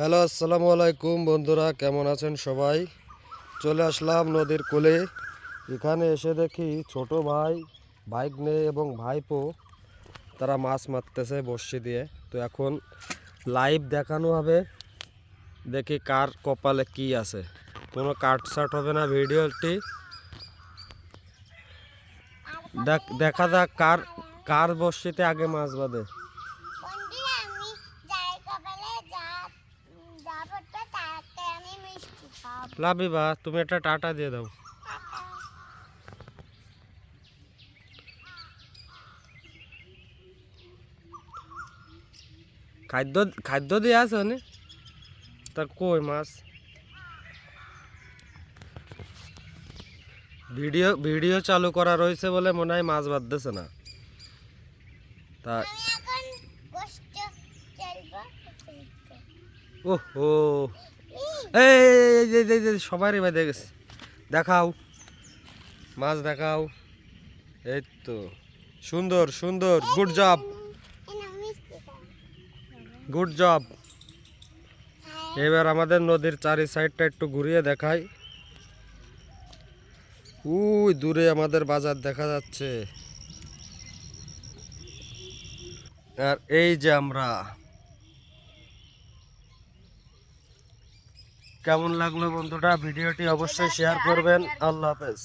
Hello, আসসালামু আলাইকুম বন্ধুরা, কেমন আছেন সবাই? চলে আসলাম নদীর কোলে। এখানে এসে দেখি ছোট ভাই, বাইক নিয়ে এবং ভাইপো, তারা মাছ মারতেছে বর্ষি দিয়ে। তো এখন লাইভ দেখানো হবে, দেখি কার কপালে কি আছে। কোনো কাটসাট হবে না ভিডিওটি। দেখ যাক কার কার বর্ষিতে আগে মাছ বাঁধে। লাভিবা তুমি একটা টাটা দিয়ে দাও খাদ্য খাদ্য দিয়ে আছে মানে তার কই মাছ ভিডিও ভিডিও চালু করা রয়েছে বলে মনে হয় মাছ বাঁধতেছে না তা আমি এখন গোষ্ঠ চলবো ওহো এই সবারই বাদে গেছে। দেখাও। মাছ দেখাও। এই তো। সুন্দর সুন্দর। গুড জব গুড জব এবার আমাদের নদীর চারি সাইডটা একটু ঘুরিয়ে দেখাই। উই, দূরে আমাদের বাজার দেখা যাচ্ছে। আর এই যে আমরা কেমন লাগল বন্ধুটা ভিডিওটি অবশ্যই শেয়ার করবেন। আল্লাহ হাফেজ।